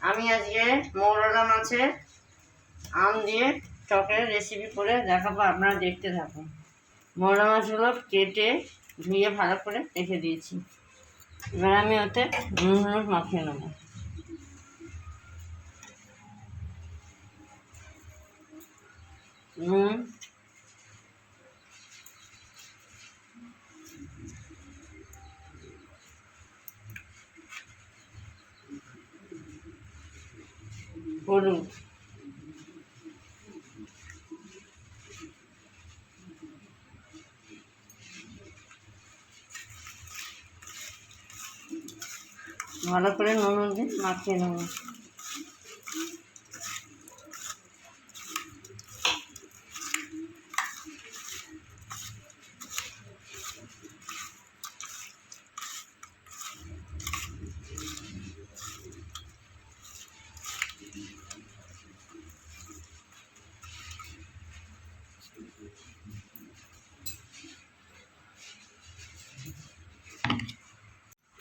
আমি আজকে মৌরলা মাছের আম দিয়ে টকের রেসিপি করে দেখাবো, আপনারা দেখতে থাকুন। মৌরলা মাছগুলো কেটে ধুয়ে ভালো করে রেখে দিয়েছি। এবার আমি ওতে নুন মাখিয়ে নেব। নুন হলুদ। ভালো করে নুন দিন মাখিয়ে নেব।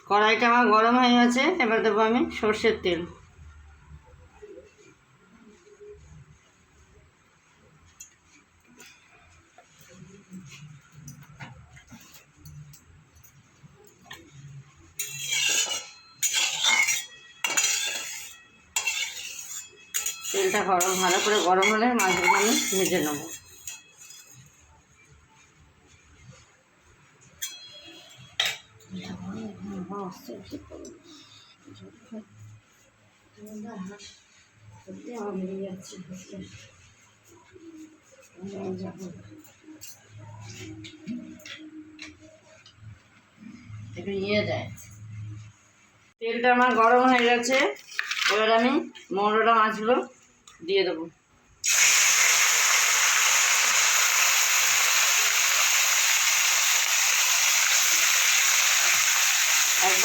কড়াইটা আমার গরম হয়ে গেছে, এবার দেবো আমি সর্ষের তেল। তেলটা গরম, ভালো করে গরম হলে মাছগুলো আমি ভেজে নেব। একটু ইয়ে দেয় তেলটা আমার গরম হয়ে গেছে। এবার আমি মৌরলা মাছগুলো দিয়ে দেবো।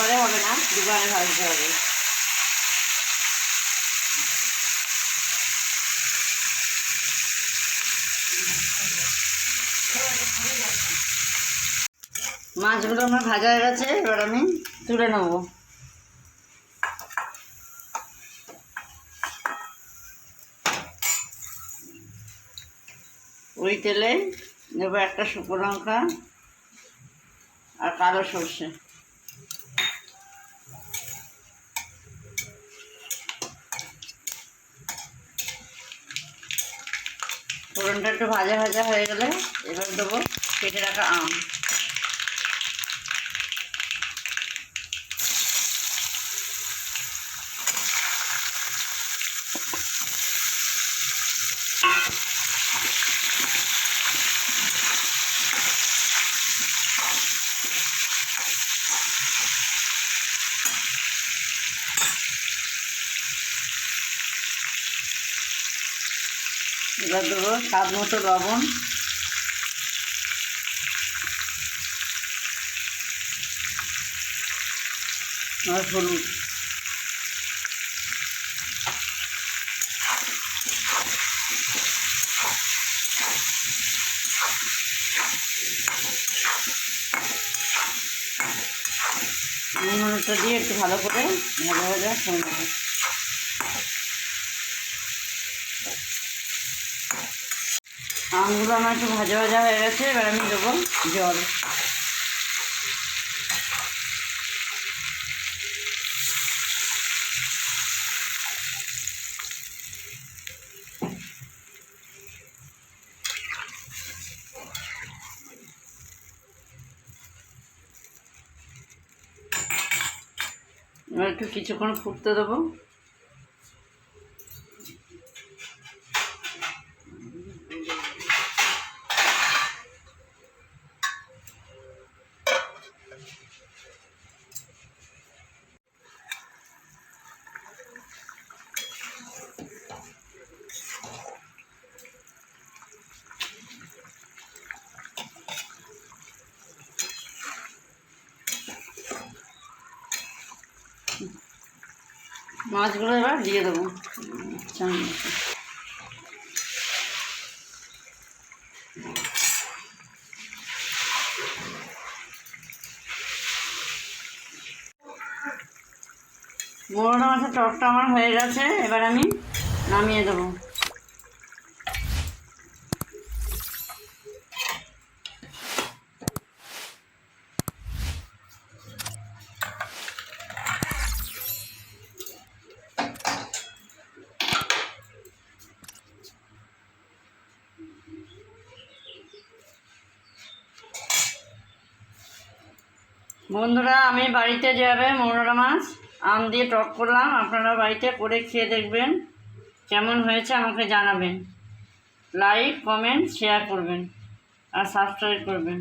একবারে হবে না, দুবারে ভাজতে হবে। মাছগুলো আমার ভাজা হয়ে গেছে, এবার আমি তুলে নেব। ওই তেলে নেব একটা শুকনো লঙ্কা আর কালো সর্ষে। ফোড়নটা একটু ভাজা ভাজা হয়ে গেলে এবার দেবো কেটে রাখা আম। এবার দেবো স্বাদ মতো লবণ। আর হলুদ। নুন দিয়ে একটু ভালো করে ভাজা ভাজা করে নেব। আমগুলো আমার একটু ভাজা ভাজা হয়ে গেছে, এবার আমি দেবো জল। একটু কিছুক্ষণ ফুটতে দেবো। মাছগুলো এবার দিয়ে দেবো। চামচ মাছের টকটা আমার হয়ে গেছে এবার আমি নামিয়ে দেবো। বন্ধুরা, আমি বাড়িতে যাবে মৌরলা মাছ, আম দিয়ে টক করলাম, আপনারা বাড়িতে করে খেয়ে দেখবেন। কেমন হয়েছে আমাকে জানাবেন। লাইক কমেন্ট শেয়ার করবেন আর সাবস্ক্রাইব করবেন।